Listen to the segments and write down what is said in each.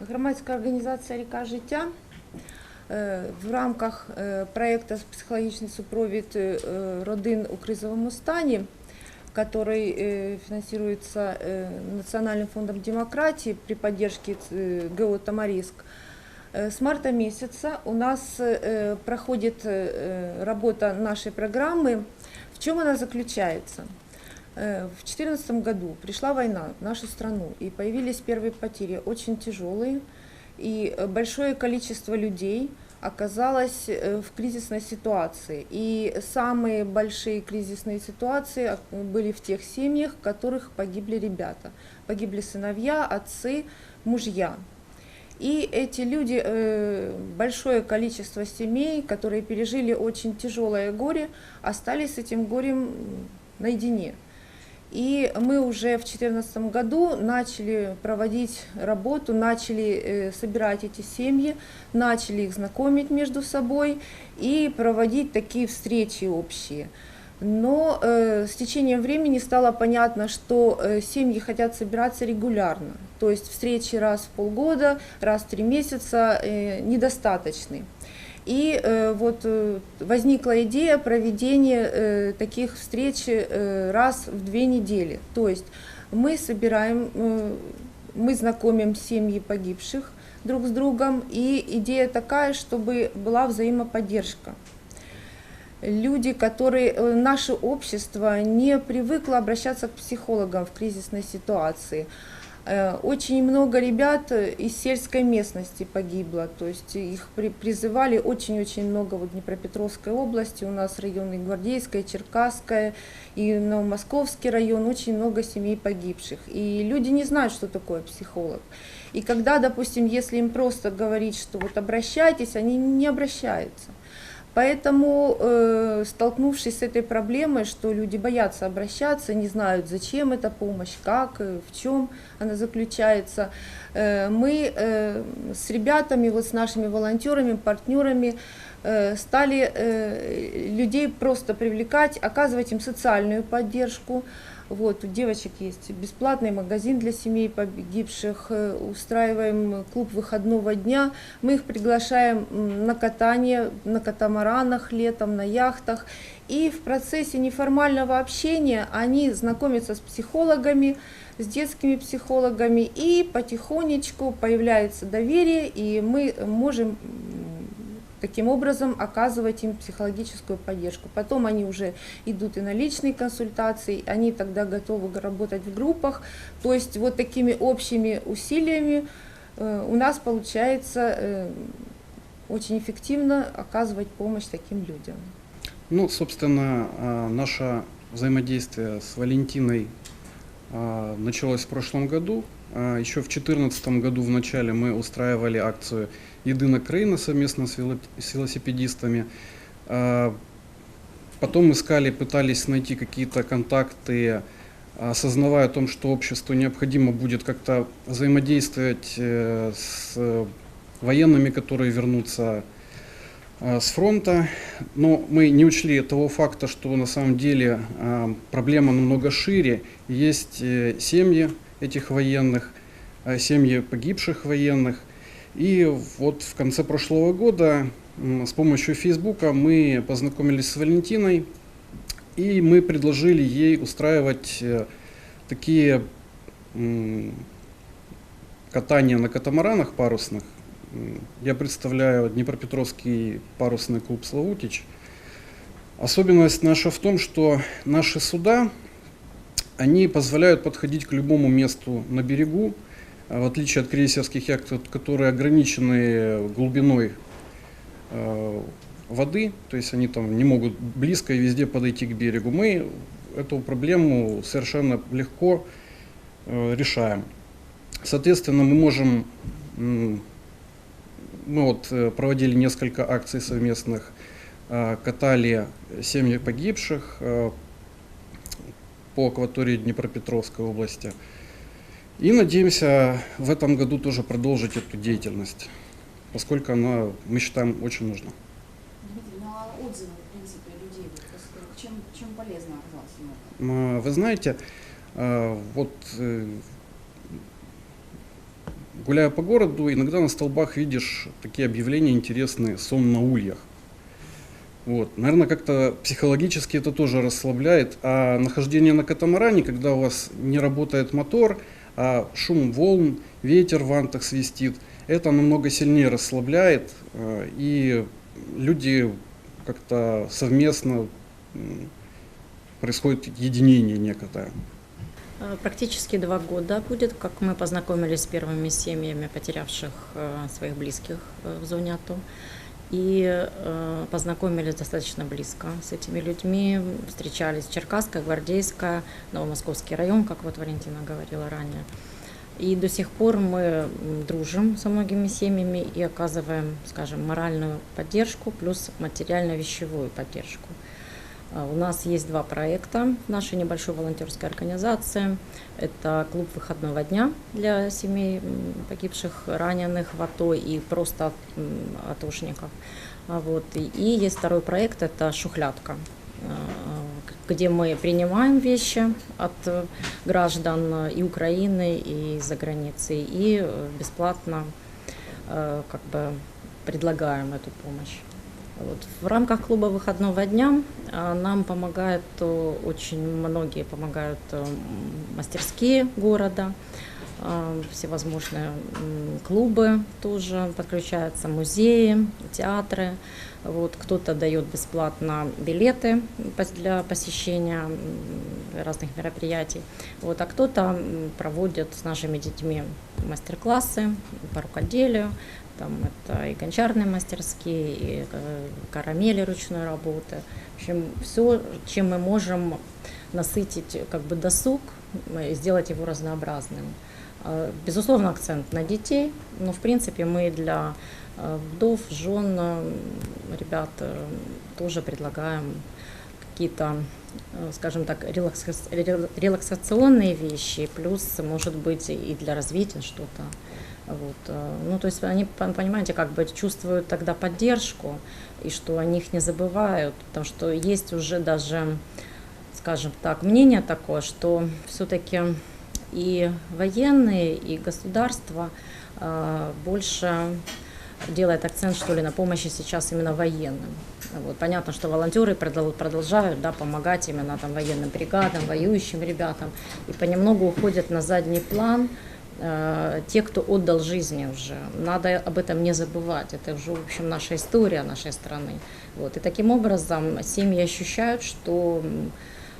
Громадська організація Ріка життя е, в рамках е, проекту «Психологічний супровід е, родин у кризовому стані, который э, финансируется э, Национальным фондом демократии при поддержке э, ГО «Тамариск». Э, С марта месяца у нас э, проходит э, работа нашей программы. В чем она заключается? Э, В 2014 году пришла война в нашу страну, и появились первые потери, очень тяжелые, и э, большое количество людей оказалось э, в кризисной ситуации. И самые большие кризисные ситуации были в тех семьях, в которых погибли ребята. Погибли сыновья, отцы, мужья. И эти люди, большое количество семей, которые пережили очень тяжелое горе, остались с этим горем наедине. И мы уже в 2014 году начали проводить работу, начали э, собирать эти семьи, начали их знакомить между собой и проводить такие встречи общие. Но э, с течением времени стало понятно, что э, семьи хотят собираться регулярно. То есть встречи раз в полгода, раз в три месяца э, недостаточны. И э, вот э, возникла идея проведения э, таких встреч э, раз в две недели. То есть мы собираем, э, мы знакомим семьи погибших друг с другом, и идея такая, чтобы была взаимоподдержка. Люди, которые, э, наше общество не привыкло обращаться к психологам в кризисной ситуации. Э, Очень много ребят э, из сельской местности погибло, то есть их при- призывали очень-очень много в Днепропетровской области, у нас районы Гвардейская, Черкасская и Новомосковский район, очень много семей погибших. И люди не знают, что такое психолог. И когда, допустим, если им просто говорить, что вот обращайтесь, они не обращаются. Поэтому, э, столкнувшись с этой проблемой, что люди боятся обращаться, не знают, зачем эта помощь, как, э, в чем она заключается, э, мы с ребятами, вот с нашими волонтерами, партнерами стали людей просто привлекать, оказывать им социальную поддержку. Вот, у девочек есть бесплатный магазин для семей погибших, э, устраиваем клуб выходного дня. Мы их приглашаем на катание на катамаранах летом, на яхтах. И в процессе неформального общения они знакомятся с психологами, с детскими психологами, и потихонечку появляется доверие, и мы можем таким образом оказывать им психологическую поддержку. Потом они уже идут и на личные консультации, они тогда готовы работать в группах. То есть вот такими общими усилиями э, у нас получается э, очень эффективно оказывать помощь таким людям. Ну, собственно, а, наше взаимодействие с Валентиной началось в прошлом году. А, Еще в 2014 году в начале мы устраивали акцию «Едина Краина» совместно с вело- с велосипедистами. А, Потом искали, пытались найти какие-то контакты, осознавая о том, что обществу необходимо будет как-то взаимодействовать э, с военными, которые вернутся с фронта. Но мы не учли того факта, что на самом деле проблема намного шире. Есть э, семьи этих военных, э, семьи погибших военных. И вот в конце прошлого года с помощью Фейсбука мы познакомились с Валентиной, и мы предложили ей устраивать э, такие катания на катамаранах парусных. Я представляю Днепропетровский парусный клуб «Славутич». Особенность наша в том, что наши суда, они позволяют подходить к любому месту на берегу, а в отличие от крейсерских яхт, которые ограничены глубиной э, воды, то есть они там не могут близко и везде подойти к берегу. Мы эту проблему совершенно легко э, решаем. Соответственно, мы можем, мы вот э, проводили несколько акций совместных, катали семьи погибших по акватории Днепропетровской области. И надеемся в этом году тоже продолжить эту деятельность, поскольку она, мы считаем, очень нужна. Дмитрий, ну а отзывы, в принципе, людей, просто чем, чем полезно оказалось? М, Вы знаете, э, вот э, гуляя по городу, иногда на столбах видишь такие объявления интересные «сон на ульях». Вот. Наверное, как-то психологически это тоже расслабляет. А нахождение на катамаране, когда у вас не работает мотор, а шум волн, ветер в вантах свистит, это намного сильнее расслабляет. э, И люди как-то совместно происходит единение некоторое. Э, Практически два года будет, как мы познакомились с первыми семьями, потерявших э, своих близких э, в зоне АТО. И э, познакомились достаточно близко с этими людьми, встречались Черкасская, Гвардейская, Новомосковский район, как вот Валентина говорила ранее. И до сих пор мы дружим со многими семьями и оказываем, скажем, моральную поддержку плюс материально-вещевую поддержку. А, У нас есть два проекта нашей небольшой волонтерской организации. Это клуб выходного дня для семей погибших, раненых в АТО и просто атошников. А Вот. И, есть второй проект, это «Шухлядка», а, где мы принимаем вещи от э, граждан э, и Украины, и из-за границы, и э, бесплатно как бы предлагаем эту помощь. Вот. В рамках клуба выходного дня а, нам помогают э, очень многие помогают э, мастерские города, а, всевозможные клубы тоже подключаются, музеи, театры. Вот, кто-то дает бесплатно билеты для посещения разных мероприятий. Вот, а кто-то проводит с нашими детьми мастер-классы по рукоделию, там это и гончарные мастерские, и э, карамели ручной работы. В общем, все, чем мы можем насытить как бы досуг э, сделать его разнообразным. Э, Безусловно, акцент на детей, но в принципе мы для э, вдов, жен, э, ребят тоже предлагаем какие-то, скажем так, релакса- рел- релаксационные вещи, плюс, может быть, и для развития что-то. Вот. Ну, то есть они, пон- понимаете, как бы чувствуют тогда поддержку, и что о них не забывают, потому что есть уже даже, скажем так, мнение такое, что все-таки и военные, и государство э, больше делает акцент, что ли, на помощи сейчас именно военным. Вот. Понятно, что волонтеры продол- продолжают да, помогать именно там, военным бригадам, воюющим ребятам, и понемногу уходят на задний план э, те, кто отдал жизни уже. Надо об этом не забывать. Это уже, в общем, наша история нашей страны. Вот. И таким образом семьи ощущают, что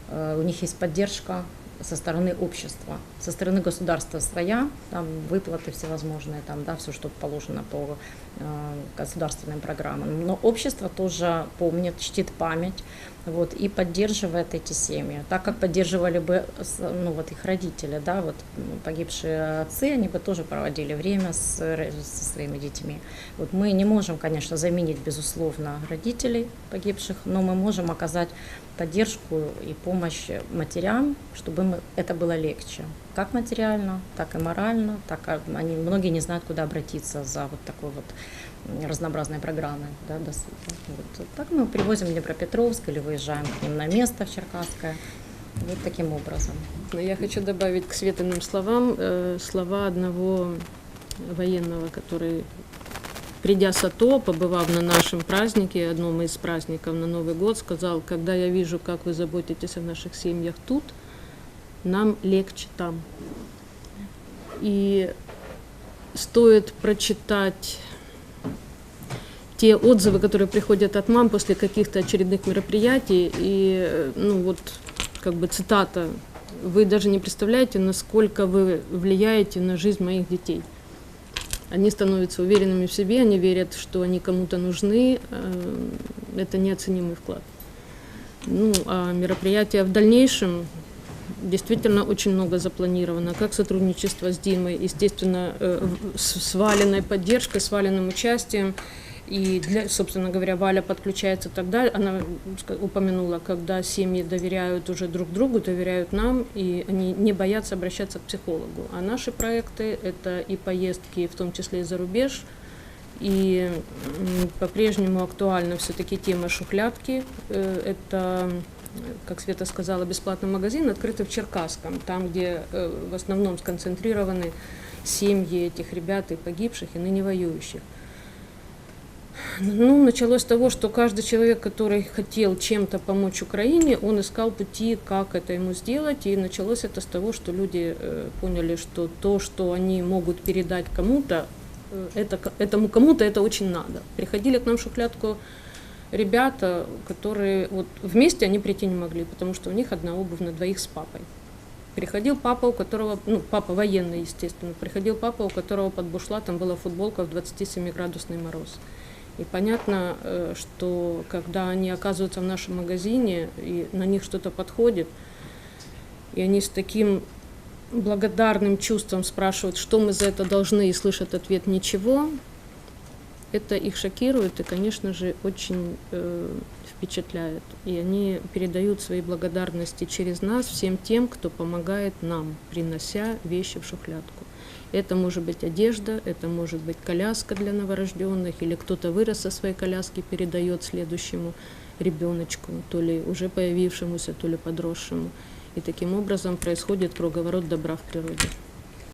э, у них есть поддержка со стороны общества, со стороны государства своя, там выплаты всевозможные, там, да, все, что положено по э, государственным программам. Но общество тоже помнит, чтит память, вот, и поддерживает эти семьи, так как поддерживали бы ну, вот их родители, да, вот погибшие отцы, они бы тоже проводили время с, со своими детьми. Вот мы не можем, конечно, заменить, безусловно, родителей погибших, но мы можем оказать поддержку и помощь матерям, чтобы мы, это было легче, как материально, так и морально, так а, они многие не знают, куда обратиться за вот такой вот разнообразной программой да, досуга. Вот. Так мы привозим в Днепропетровск или выезжаем к ним на место в Черкасское. Вот таким образом. Но Я хочу добавить к Светиным словам э, слова одного военного, который, придя с АТО, побывав на нашем празднике, одном из праздников на Новый год, сказал, когда я вижу, как вы заботитесь о наших семьях тут, нам легче там. И стоит прочитать те отзывы, которые приходят от мам после каких-то очередных мероприятий, и, ну вот, как бы цитата, вы даже не представляете, насколько вы влияете на жизнь моих детей. Они становятся уверенными в себе, они верят, что они кому-то нужны. э, Это неоценимый вклад. Ну, а мероприятия в дальнейшем действительно очень много запланировано. Как сотрудничество с Димой, естественно, э, с Валиной поддержкой, с Валиным участием. И, для, собственно говоря, Валя подключается тогда, она упомянула, когда семьи доверяют уже друг другу, доверяют нам, и они не боятся обращаться к психологу. А наши проекты – это и поездки, в том числе и за рубеж, и по-прежнему актуальна все-таки тема шухлядки. Э, Это, как Света сказала, бесплатный магазин, открытый в Черкасском, там, где э, в основном сконцентрированы семьи этих ребят и погибших, и ныне воюющих. Ну, началось с того, что каждый человек, который хотел чем-то помочь Украине, он искал пути, как это ему сделать. И началось это с того, что люди э, поняли, что то, что они могут передать кому-то, э, это, этому кому-то это очень надо. Приходили к нам в шухлядку ребята, которые вот вместе они прийти не могли, потому что у них одна обувь на двоих с папой. Приходил папа, у которого, ну, папа военный, естественно, приходил папа, у которого под бушлатом была футболка в 27-градусный мороз. И понятно, э, что когда они оказываются в нашем магазине, и на них что-то подходит, и они с таким благодарным чувством спрашивают, что мы за это должны, и слышат ответ «ничего», это их шокирует и, конечно же, очень э, впечатляет. И они передают свои благодарности через нас всем тем, кто помогает нам, принося вещи в шухлядку. Это может быть одежда, это может быть коляска для новорожденных, или кто-то вырос со своей коляски, передает следующему ребеночку, то ли уже появившемуся, то ли подросшему. И таким образом происходит круговорот добра в природе.